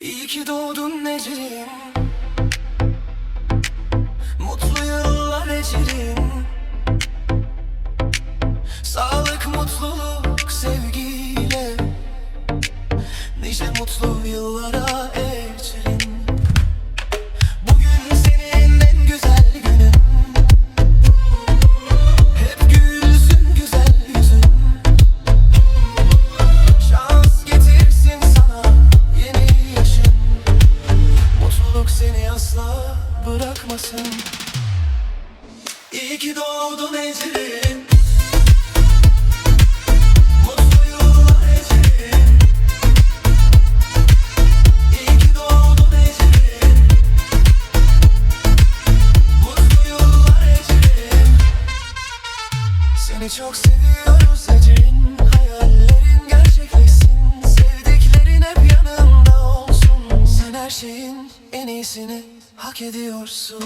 İyi ki doğdun Ecrin Mutlu yıllar Ecrin Sağlık, mutluluk, sevgiyle. Nice mutlu yıllara asla bırakmasın. İyi ki doğdun Ecrin seni çok seviyoruz Ecrin her şeyin en iyisini hak ediyorsun